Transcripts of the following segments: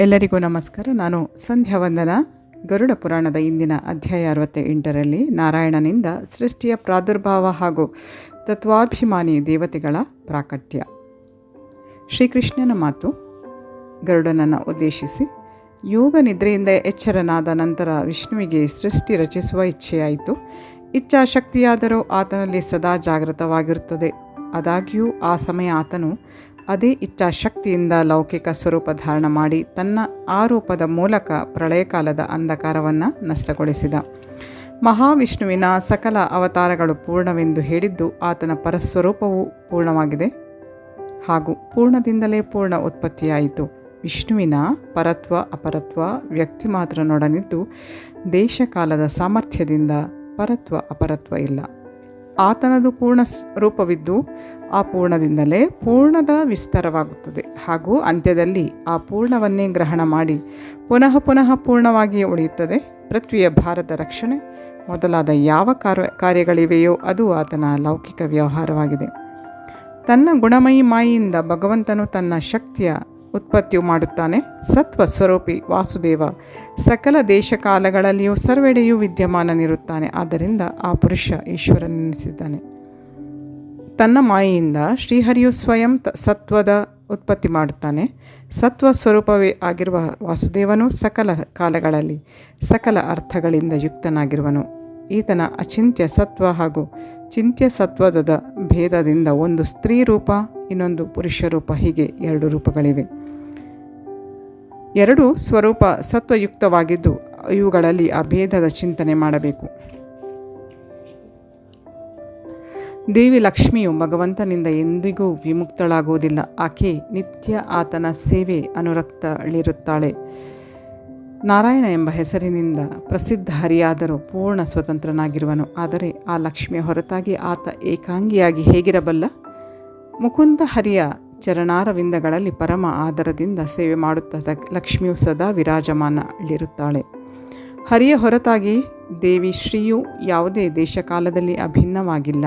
ಎಲ್ಲರಿಗೂ ನಮಸ್ಕಾರ. ನಾನು ಸಂಧ್ಯಾ ವಂದನ. ಗರುಡ ಪುರಾಣದ ಇಂದಿನ ಅಧ್ಯಾಯ ಅರವತ್ತ ಎಂಟರಲ್ಲಿ ನಾರಾಯಣನಿಂದ ಸೃಷ್ಟಿಯ ಪ್ರಾದುರ್ಭಾವ ಹಾಗೂ ತತ್ವಾಭಿಮಾನಿ ದೇವತೆಗಳ ಪ್ರಾಕಟ್ಯ. ಶ್ರೀಕೃಷ್ಣನ ಮಾತು ಗರುಡನನ್ನು ಉದ್ದೇಶಿಸಿ, ಯೋಗ ನಿದ್ರೆಯಿಂದ ಎಚ್ಚರನಾದ ನಂತರ ವಿಷ್ಣುವಿಗೆ ಸೃಷ್ಟಿ ರಚಿಸುವ ಇಚ್ಛೆಯಾಯಿತು. ಇಚ್ಛಾಶಕ್ತಿಯಾದರೂ ಆತನಲ್ಲಿ ಸದಾ ಜಾಗೃತವಾಗಿರುತ್ತದೆ. ಆದಾಗ್ಯೂ ಆ ಸಮಯ ಆತನು ಅದೇ ಇಚ್ಛಾಶಕ್ತಿಯಿಂದ ಲೌಕಿಕ ಸ್ವರೂಪ ಧಾರಣ ಮಾಡಿ ತನ್ನ ಆರೋಪದ ಮೂಲಕ ಪ್ರಳಯಕಾಲದ ಅಂಧಕಾರವನ್ನು ನಷ್ಟಗೊಳಿಸಿದ. ಮಹಾವಿಷ್ಣುವಿನ ಸಕಲ ಅವತಾರಗಳು ಪೂರ್ಣವೆಂದು ಹೇಳಿದ್ದು ಆತನ ಪರಸ್ವರೂಪವು ಪೂರ್ಣವಾಗಿದೆ. ಹಾಗೂ ಪೂರ್ಣದಿಂದಲೇ ಪೂರ್ಣ ಉತ್ಪತ್ತಿಯಾಯಿತು. ವಿಷ್ಣುವಿನ ಪರತ್ವ, ಅಪರತ್ವ, ವ್ಯಕ್ತಿ ಮಾತ್ರ ನೋಡನಿದ್ದು ದೇಶಕಾಲದ ಸಾಮರ್ಥ್ಯದಿಂದ ಪರತ್ವ, ಅಪರತ್ವ ಇಲ್ಲ. ಆತನದು ಪೂರ್ಣ ರೂಪವಿದ್ದು ಆ ಪೂರ್ಣದಿಂದಲೇ ಪೂರ್ಣದ ವಿಸ್ತಾರವಾಗುತ್ತದೆ. ಹಾಗೂ ಅಂತ್ಯದಲ್ಲಿ ಆ ಪೂರ್ಣವನ್ನೇ ಗ್ರಹಣ ಮಾಡಿ ಪುನಃ ಪುನಃ ಪೂರ್ಣವಾಗಿ ಉಳಿಯುತ್ತದೆ. ಪೃಥ್ವಿಯ ಭಾರತ ರಕ್ಷಣೆ. ಮೊದಲಾದ ಯಾವ ಕಾರ್ಯ ಕಾರ್ಯಗಳಿವೆಯೋ ಅದು ಆತನ ಲೌಕಿಕ ವ್ಯವಹಾರವಾಗಿದೆ. ತನ್ನ ಗುಣಮಯಿ ಮಾಯಿಯಿಂದ ಭಗವಂತನು ತನ್ನ ಶಕ್ತಿಯ ಉತ್ಪತ್ತಿಯು ಮಾಡುತ್ತಾನೆ. ಸತ್ವ ಸ್ವರೂಪಿ ವಾಸುದೇವ ಸಕಲ ದೇಶಕಾಲಗಳಲ್ಲಿಯೂ ಸರ್ವೆಡೆಯೂ ವಿದ್ಯಮಾನನಿರುತ್ತಾನೆ. ಆದ್ದರಿಂದ ಆ ಪುರುಷ ಈಶ್ವರನೆನಿಸಿದ್ದಾನೆ. ತನ್ನ ಮಾಯೆಯಿಂದ ಶ್ರೀಹರಿಯು ಸ್ವಯಂ ಸತ್ವದ ಉತ್ಪತ್ತಿ ಮಾಡುತ್ತಾನೆ. ಸತ್ವ ಸ್ವರೂಪವೇ ಆಗಿರುವ ವಾಸುದೇವನು ಸಕಲ ಕಾಲಗಳಲ್ಲಿ ಸಕಲ ಅರ್ಥಗಳಿಂದ ಯುಕ್ತನಾಗಿರುವನು. ಈತನ ಅಚಿಂತ್ಯ ಸತ್ವ ಹಾಗೂ ಚಿಂತ್ಯ ಸತ್ವದ ಭೇದದಿಂದ ಒಂದು ಸ್ತ್ರೀ ರೂಪ, ಇನ್ನೊಂದು ಪುರುಷ ರೂಪ, ಹೀಗೆ ಎರಡು ರೂಪಗಳಿವೆ. ಎರಡು ಸ್ವರೂಪ ಸತ್ವಯುಕ್ತವಾಗಿದ್ದು, ಇವುಗಳಲ್ಲಿ ಆ ಭೇದದ ಚಿಂತನೆ ಮಾಡಬೇಕು. ದೇವಿ ಲಕ್ಷ್ಮಿಯು ಭಗವಂತನಿಂದ ಎಂದಿಗೂ ವಿಮುಕ್ತಳಾಗುವುದಿಲ್ಲ. ಆಕೆ ನಿತ್ಯ ಆತನ ಸೇವೆ ಅನುರಕ್ತಳಿರುತ್ತಾಳೆ. ನಾರಾಯಣ ಎಂಬ ಹೆಸರಿನಿಂದ ಪ್ರಸಿದ್ಧ ಹರಿಯಾದರೂ ಪೂರ್ಣ ಸ್ವತಂತ್ರನಾಗಿರುವನು. ಆದರೆ ಆ ಲಕ್ಷ್ಮಿಯ ಹೊರತಾಗಿ ಆತ ಏಕಾಂಗಿಯಾಗಿ ಹೇಗಿರಬಲ್ಲ? ಮುಕುಂದ ಹರಿಯ ಚರಣಾರವಿಂದಗಳಲ್ಲಿ ಪರಮ ಆದರದಿಂದ ಸೇವೆ ಮಾಡುತ್ತಾ ಲಕ್ಷ್ಮಿಯು ಸದಾ ವಿರಾಜಮಾನಳಿರುತ್ತಾಳೆ. ಹರಿಯ ಹೊರತಾಗಿ ದೇವಿ ಶ್ರೀಯು ಯಾವುದೇ ದೇಶಕಾಲದಲ್ಲಿ ಅಭಿನ್ನವಾಗಿಲ್ಲ.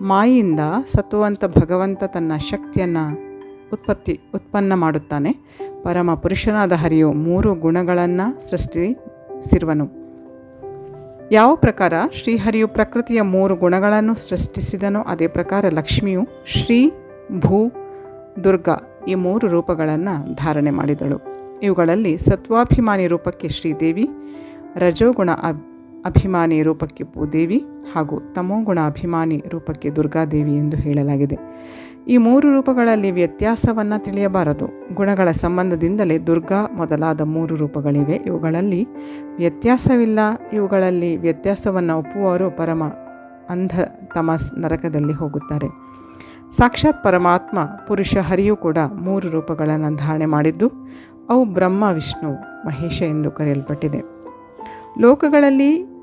ಮಾಯಿಂದ ಸತ್ವವಂತ ಭಗವಂತ ತನ್ನ ಶಕ್ತಿಯನ್ನು ಉತ್ಪತ್ತಿ, ಉತ್ಪನ್ನ ಮಾಡುತ್ತಾನೆ. ಪರಮ ಪುರುಷನಾದ ಹರಿಯು ಮೂರು ಗುಣಗಳನ್ನು ಸೃಷ್ಟಿಸಿರುವನು. ಯಾವ ಪ್ರಕಾರ ಶ್ರೀಹರಿಯು ಪ್ರಕೃತಿಯ ಮೂರು ಗುಣಗಳನ್ನು ಸೃಷ್ಟಿಸಿದನೋ ಅದೇ ಪ್ರಕಾರ ಲಕ್ಷ್ಮಿಯು ಶ್ರೀ, ಭೂ, ದುರ್ಗಾ ಈ ಮೂರು ರೂಪಗಳನ್ನು ಧಾರಣೆ ಮಾಡಿದಳು. ಇವುಗಳಲ್ಲಿ ಸತ್ವಾಭಿಮಾನಿ ರೂಪಕ್ಕೆ ಶ್ರೀದೇವಿ, ರಜೋಗುಣ ಅಬ್ ಅಭಿಮಾನಿ ರೂಪಕ್ಕೆ ಭೂದೇವಿ ಹಾಗೂ ತಮೋಗುಣ ಅಭಿಮಾನಿ ರೂಪಕ್ಕೆ ದುರ್ಗಾದೇವಿ ಎಂದು ಹೇಳಲಾಗಿದೆ. ಈ ಮೂರು ರೂಪಗಳಲ್ಲಿ ವ್ಯತ್ಯಾಸವನ್ನು ತಿಳಿಯಬಾರದು. ಗುಣಗಳ ಸಂಬಂಧದಿಂದಲೇ ದುರ್ಗಾ ಮೊದಲಾದ ಮೂರು ರೂಪಗಳಿವೆ. ಇವುಗಳಲ್ಲಿ ವ್ಯತ್ಯಾಸವಿಲ್ಲ. ಇವುಗಳಲ್ಲಿ ವ್ಯತ್ಯಾಸವನ್ನು ಒಪ್ಪುವವರು ಪರಮ ಅಂಧ ತಮಸ್ ನರಕದಲ್ಲಿ ಹೋಗುತ್ತಾರೆ. ಸಾಕ್ಷಾತ್ ಪರಮಾತ್ಮ, ಪುರುಷ ಹರಿಯೂ ಕೂಡ ಮೂರು ರೂಪಗಳನ್ನು ಧಾರಣೆ ಮಾಡಿದ್ದು, ಅವು ಬ್ರಹ್ಮ, ವಿಷ್ಣು, ಮಹೇಶ ಎಂದು ಕರೆಯಲ್ಪಟ್ಟಿದೆ. ಲೋಕಗಳಲ್ಲಿ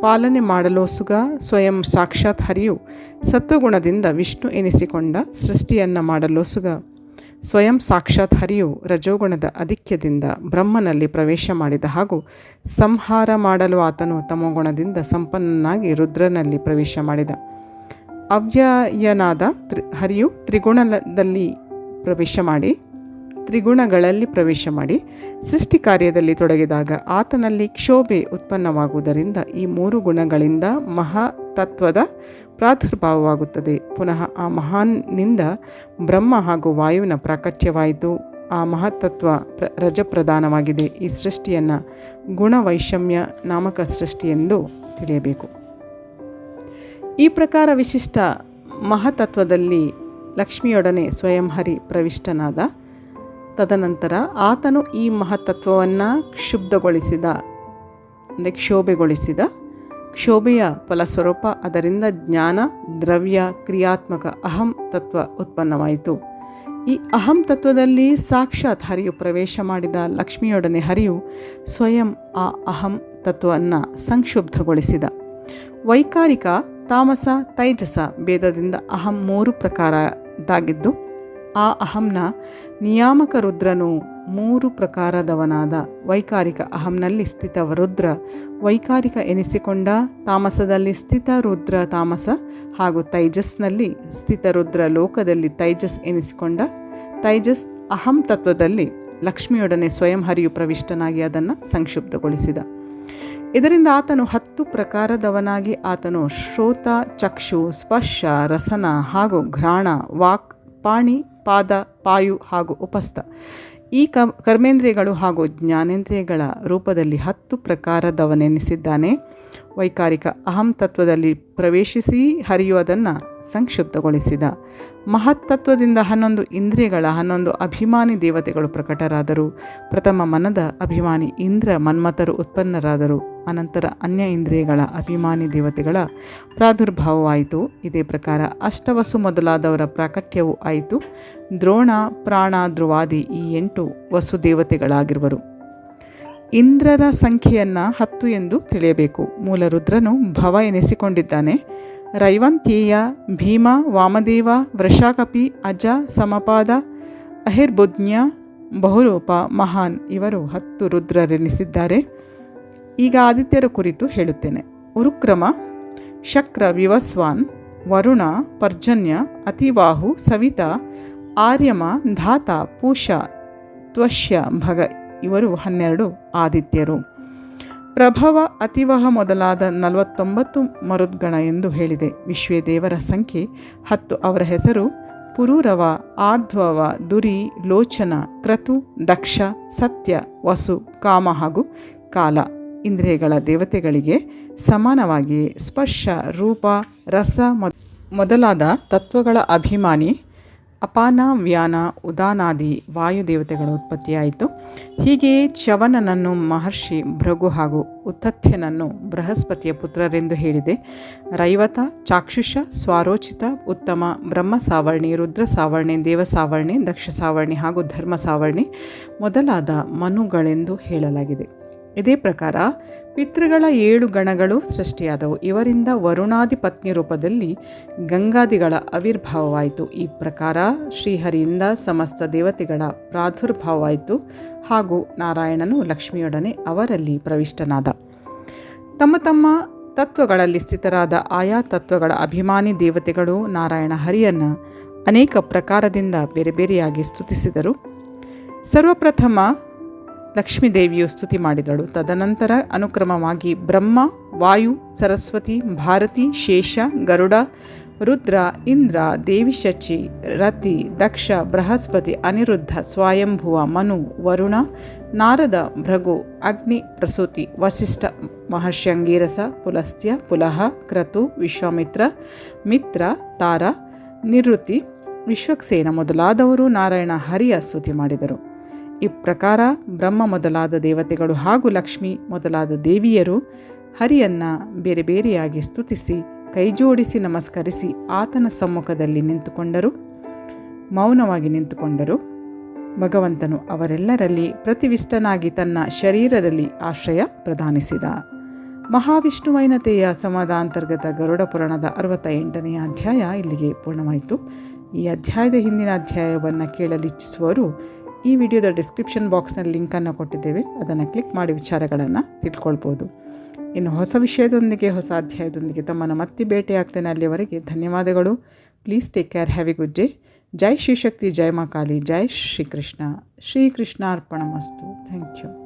ಪಾಲನೆ ಮಾಡಲೋಸುಗ ಸ್ವಯಂ ಸಾಕ್ಷಾತ್ ಹರಿಯು. ಸತ್ವಗುಣದಿಂದ ವಿಷ್ಣು ಎನಿಸಿಕೊಂಡ ಸೃಷ್ಟಿಯನ್ನು ಮಾಡಲೋಸುಗ ಸ್ವಯಂ ಸಾಕ್ಷಾತ್ ಹರಿಯು ರಜೋಗುಣದ ಅಧಿಕ್ಯದಿಂದ ಬ್ರಹ್ಮನಲ್ಲಿ ಪ್ರವೇಶ ಮಾಡಿದ ಹಾಗೂ ಸಂಹಾರ ಮಾಡಲು ಆತನು ತಮೋಗುಣದಿಂದ ಸಂಪನ್ನನಾಗಿ ರುದ್ರನಲ್ಲಿ ಪ್ರವೇಶ ಮಾಡಿದ. ಅವ್ಯಯನಾದ ತ್ರಿ ಹರಿಯು ತ್ರಿಗುಣದಲ್ಲಿ ಪ್ರವೇಶ ಮಾಡಿ ತ್ರಿಗುಣಗಳಲ್ಲಿ ಪ್ರವೇಶ ಮಾಡಿ ಸೃಷ್ಟಿ ಕಾರ್ಯದಲ್ಲಿ ತೊಡಗಿದಾಗ ಆತನಲ್ಲಿ ಕ್ಷೋಭೆ ಉತ್ಪನ್ನವಾಗುವುದರಿಂದ ಈ ಮೂರು ಗುಣಗಳಿಂದ ಮಹಾತತ್ವದ ಪ್ರಾದುರ್ಭಾವವಾಗುತ್ತದೆ. ಪುನಃ ಆ ಮಹಾನ್ನಿಂದ ಬ್ರಹ್ಮ ಹಾಗೂ ವಾಯುವಿನ ಪ್ರಾಕಟ್ಯವಾಯಿತು ಆ ಮಹತ್ತತ್ವ ಪ್ರ ರಜಪ್ರಧಾನವಾಗಿದೆ. ಈ ಸೃಷ್ಟಿಯನ್ನು ಗುಣವೈಷಮ್ಯ ನಾಮಕ ಸೃಷ್ಟಿ ಎಂದು ತಿಳಿಯಬೇಕು. ಈ ಪ್ರಕಾರ ವಿಶಿಷ್ಟ ಮಹತತ್ವದಲ್ಲಿ ಲಕ್ಷ್ಮಿಯೊಡನೆ ಸ್ವಯಂ ಹರಿ ಪ್ರವಿಷ್ಟನಾದ ತದನಂತರ ಆತನು ಈ ಮಹತತ್ವವನ್ನು ಕ್ಷುಬ್ಧಗೊಳಿಸಿದ, ಅಂದರೆ ಕ್ಷೋಭೆಗೊಳಿಸಿದ. ಕ್ಷೋಭೆಯ ಫಲಸ್ವರೂಪ ಅದರಿಂದ ಜ್ಞಾನ, ದ್ರವ್ಯ, ಕ್ರಿಯಾತ್ಮಕ, ಅಹಂ ತತ್ವ ಉತ್ಪನ್ನವಾಯಿತು. ಈ ಅಹಂ ತತ್ವದಲ್ಲಿ ಸಾಕ್ಷಾತ್ ಹರಿಯು ಪ್ರವೇಶ ಮಾಡಿದ ಲಕ್ಷ್ಮಿಯೊಡನೆ ಹರಿಯು ಸ್ವಯಂ ಆ ಅಹಂ ತತ್ವವನ್ನು ಸಂಕ್ಷುಬ್ಧಗೊಳಿಸಿದ. ವೈಕಾರಿಕ, ತಾಮಸ, ತೈಜಸ ಭೇದದಿಂದ ಅಹಂ ಮೂರು ಪ್ರಕಾರದಾಗಿದ್ದು ಆ ಅಹಂನ ನಿಯಾಮಕ ರುದ್ರನು ಮೂರು ಪ್ರಕಾರದವನಾದ ವೈಕಾರಿಕ ಅಹಂನಲ್ಲಿ ಸ್ಥಿತ ರುದ್ರ ವೈಕಾರಿಕ ಎನಿಸಿಕೊಂಡ ತಾಮಸದಲ್ಲಿ ಸ್ಥಿತ ರುದ್ರ ತಾಮಸ ಹಾಗೂ ತೈಜಸ್ನಲ್ಲಿ ಸ್ಥಿತ ರುದ್ರ ಲೋಕದಲ್ಲಿ ತೈಜಸ್ ಎನಿಸಿಕೊಂಡ ತೈಜಸ್ ಅಹಂ ತತ್ವದಲ್ಲಿ ಲಕ್ಷ್ಮಿಯೊಡನೆ ಸ್ವಯಂ ಹರಿಯು ಪ್ರವಿಷ್ಟನಾಗಿ ಅದನ್ನು ಸಂಕ್ಷಿಪ್ತಗೊಳಿಸಿದ. ಇದರಿಂದ ಆತನು ಹತ್ತು ಪ್ರಕಾರದವನಾಗಿ ಆತನು ಶ್ರೋತ, ಚಕ್ಷು, ಸ್ಪರ್ಶ, ರಸನ ಹಾಗೂ ಘ್ರಾಣ, ವಾಕ್, ಪಾಣಿ ಪಾದ ಪಾಯು ಹಾಗೂ ಉಪಸ್ಥ. ಈ ಕರ್ಮೇಂದ್ರಿಯಗಳು ಹಾಗೂ ಜ್ಞಾನೇಂದ್ರಿಯಗಳ ರೂಪದಲ್ಲಿ ಹತ್ತು ಪ್ರಕಾರದವನೆನಿಸಿದ್ದಾನೆ. ವೈಕಾರಿಕ ಅಹಂ ತತ್ವದಲ್ಲಿ ಪ್ರವೇಶಿಸಿ ಹರಿಯುವುದನ್ನು ಸಂಕ್ಷಿಪ್ತಗೊಳಿಸಿದ. ಮಹತ್ತತ್ವದಿಂದ ಹನ್ನೊಂದು ಇಂದ್ರಿಯಗಳ ಹನ್ನೊಂದು ಅಭಿಮಾನಿ ದೇವತೆಗಳು ಪ್ರಕಟರಾದರು. ಪ್ರಥಮ ಮನದ ಅಭಿಮಾನಿ ಇಂದ್ರ ಮನ್ಮಥರು ಉತ್ಪನ್ನರಾದರು. ಅನಂತರ ಅನ್ಯ ಇಂದ್ರಿಯಗಳ ಅಭಿಮಾನಿ ದೇವತೆಗಳ ಪ್ರಾದುರ್ಭಾವವಾಯಿತು. ಇದೇ ಪ್ರಕಾರ ಅಷ್ಟವಸು ಮೊದಲಾದವರ ಪ್ರಾಕಟ್ಯವೂ ಆಯಿತು. ದ್ರೋಣ ಪ್ರಾಣ ಧ್ರುವಾದಿ ಈ ಎಂಟು ವಸು ದೇವತೆಗಳಾಗಿರುವರು. ಇಂದ್ರರ ಸಂಖ್ಯೆಯನ್ನು ಹತ್ತು ಎಂದು ತಿಳಿಯಬೇಕು. ಮೂಲ ರುದ್ರನು ಭವ ಎನಿಸಿಕೊಂಡಿದ್ದಾನೆ. ರೈವಂತ್ಯೇಯ ಭೀಮ, ವಾಮದೇವ, ವೃಷಾಕಪಿ, ಅಜ, ಸಮಪಾದ, ಅಹಿರ್ಬುಜ್ಞ, ಬಹುರೂಪ, ಮಹಾನ್ ಇವರು ಹತ್ತು ರುದ್ರರೆನಿಸಿದ್ದಾರೆ. ಈಗ ಆದಿತ್ಯರ ಕುರಿತು ಹೇಳುತ್ತೇನೆ. ಉರುಕ್ರಮ, ಶಕ್ರ, ವಿವಸ್ವಾನ್, ವರುಣ, ಪರ್ಜನ್ಯ, ಅತಿವಾಹು, ಸವಿತಾ, ಆರ್ಯಮ, ಧಾತ, ಪೂಷ, ತ್ವಶ್ಯ, ಭಗ ಇವರು ಹನ್ನೆರಡು ಆದಿತ್ಯರು. ಪ್ರಭವ ಅತಿವಹ ಮೊದಲಾದ ನಲವತ್ತೊಂಬತ್ತು ಮರುದ್ಗಣ ಎಂದು ಹೇಳಿದೆ. ವಿಶ್ವೇದೇವರ ಸಂಖ್ಯೆ ಹತ್ತು. ಅವರ ಹೆಸರು ಪುರೂರವ, ಆಧ್ವವ, ದುರಿ, ಲೋಚನ, ಕ್ರತು, ದಕ್ಷ, ಸತ್ಯ, ವಸು, ಕಾಮ ಹಾಗೂ ಕಾಲ. ಇಂದ್ರಿಯಗಳ ದೇವತೆಗಳಿಗೆ ಸಮಾನವಾಗಿ ಸ್ಪರ್ಶ, ರೂಪ, ರಸ ಮೊದಲಾದ ತತ್ವಗಳ ಅಭಿಮಾನಿ ಅಪಾನ, ವ್ಯಾನ, ಉದಾನಾದಿ ವಾಯುದೇವತೆಗಳ ಉತ್ಪತ್ತಿಯಾಯಿತು. ಹೀಗೆಯೇ ಚವನನನ್ನು ಮಹರ್ಷಿ ಭೃಗು ಹಾಗೂ ಉತ್ತಥ್ಯನನ್ನು ಬೃಹಸ್ಪತಿಯ ಪುತ್ರರೆಂದು ಹೇಳಿದೆ. ರೈವತ, ಚಾಕ್ಷುಷ, ಸ್ವಾರೋಚಿತ, ಉತ್ತಮ ಬ್ರಹ್ಮ ಸಾವರ್ಣಿ ರುದ್ರ ಸಾವರ್ಣಿ ದೇವ ಸಾವರ್ಣಿ ದಕ್ಷ ಸಾವರ್ಣಿ ಹಾಗೂ ಧರ್ಮ ಸಾವರ್ಣಿ ಮೊದಲಾದ ಮನುಗಳೆಂದು ಹೇಳಲಾಗಿದೆ. ಇದೇ ಪ್ರಕಾರ ಪಿತೃಗಳ ಏಳು ಗಣಗಳು ಸೃಷ್ಟಿಯಾದವು. ಇವರಿಂದ ವರುಣಾದಿ ಪತ್ನಿ ರೂಪದಲ್ಲಿ ಗಂಗಾದಿಗಳ ಆವಿರ್ಭಾವವಾಯಿತು ಈ ಪ್ರಕಾರ ಶ್ರೀಹರಿಯಿಂದ ಸಮಸ್ತ ದೇವತೆಗಳ ಪ್ರಾದುರ್ಭಾವವಾಯಿತು ಹಾಗೂ ನಾರಾಯಣನು ಲಕ್ಷ್ಮಿಯೊಡನೆ ಅವರಲ್ಲಿ ಪ್ರವಿಷ್ಟನಾದ. ತಮ್ಮ ತಮ್ಮ ತತ್ವಗಳಲ್ಲಿ ಸ್ಥಿತರಾದ ಆಯಾ ತತ್ವಗಳ ಅಭಿಮಾನಿ ದೇವತೆಗಳು ನಾರಾಯಣ ಹರಿಯನ್ನು ಅನೇಕ ಪ್ರಕಾರದಿಂದ ಬೇರೆ ಬೇರೆಯಾಗಿ ಸ್ತುತಿಸಿದರು. ಸರ್ವಪ್ರಥಮ ಲಕ್ಷ್ಮೀದೇವಿಯು ಸ್ತುತಿ ಮಾಡಿದಳು. ತದನಂತರ ಅನುಕ್ರಮವಾಗಿ ಬ್ರಹ್ಮ, ವಾಯು, ಸರಸ್ವತಿ, ಭಾರತಿ, ಶೇಷ, ಗರುಡ, ರುದ್ರ, ಇಂದ್ರ ದೇವಿಶಚಿ ರತಿ, ದಕ್ಷ, ಬೃಹಸ್ಪತಿ, ಅನಿರುದ್ಧ, ಸ್ವಯಂಭುವ, ಮನು, ವರುಣ, ನಾರದ, ಭೃಗು, ಅಗ್ನಿ, ಪ್ರಸೂತಿ, ವಸಿಷ್ಠ ಮಹರ್ಷಂಗೀರಸ ಪುಲಸ್ತ್ಯ, ಪುಲಹ, ಕ್ರತು, ವಿಶ್ವಾಮಿತ್ರ, ಮಿತ್ರ, ತಾರ, ನಿವೃತ್ತಿ, ವಿಶ್ವಕ್ಸೇನ ಮೊದಲಾದವರು ನಾರಾಯಣ ಹರಿಯ ಸ್ತುತಿ ಮಾಡಿದರು. ಈ ಪ್ರಕಾರ ಬ್ರಹ್ಮ ಮೊದಲಾದ ದೇವತೆಗಳು ಹಾಗೂ ಲಕ್ಷ್ಮಿ ಮೊದಲಾದ ದೇವಿಯರು ಹರಿಯನ್ನು ಬೇರೆ ಬೇರೆಯಾಗಿ ಸ್ತುತಿಸಿ, ಕೈಜೋಡಿಸಿ ನಮಸ್ಕರಿಸಿ ಆತನ ಸಮ್ಮುಖದಲ್ಲಿ ನಿಂತುಕೊಂಡರು, ಮೌನವಾಗಿ ನಿಂತುಕೊಂಡರು. ಭಗವಂತನು ಅವರೆಲ್ಲರಲ್ಲಿ ಪ್ರತಿವಿಷ್ಟನಾಗಿ ತನ್ನ ಶರೀರದಲ್ಲಿ ಆಶ್ರಯ ಪ್ರದಾನಿಸಿದ. ಮಹಾವಿಷ್ಣುವೈನತೆಯ ಸಮಾಧಾಂತರ್ಗತ ಗರುಡ ಪುರಾಣದ ಅರವತ್ತ ಎಂಟನೆಯ ಅಧ್ಯಾಯ ಇಲ್ಲಿಗೆ ಪೂರ್ಣವಾಯಿತು. ಈ ಅಧ್ಯಾಯದ ಹಿಂದಿನ ಅಧ್ಯಾಯವನ್ನು ಕೇಳಲಿಚ್ಛಿಸುವವರು ಈ ವಿಡಿಯೋದ ಡಿಸ್ಕ್ರಿಪ್ಷನ್ ಬಾಕ್ಸ್ನಲ್ಲಿ ಲಿಂಕನ್ನು ಕೊಟ್ಟಿದ್ದೇವೆ. ಅದನ್ನು ಕ್ಲಿಕ್ ಮಾಡಿ ವಿಚಾರಗಳನ್ನು ತಿಳ್ಕೊಳ್ಬೋದು. ಇನ್ನು ಹೊಸ ವಿಷಯದೊಂದಿಗೆ, ಹೊಸ ಅಧ್ಯಾಯದೊಂದಿಗೆ ತಮ್ಮನ್ನು ಮತ್ತೆ ಭೇಟಿಯಾಗ್ತೇನೆ ಅಲ್ಲಿಯವರೆಗೆ ಧನ್ಯವಾದಗಳು. Please take care have a good day ಜೈ ಶ್ರೀಶಕ್ತಿ ಜೈ ಮಾ ಜೈ ಶ್ರೀಕೃಷ್ಣ. ಶ್ರೀಕೃಷ್ಣ ಅರ್ಪಣ ಮಸ್ತು ಥ್ಯಾಂಕ್ ಯು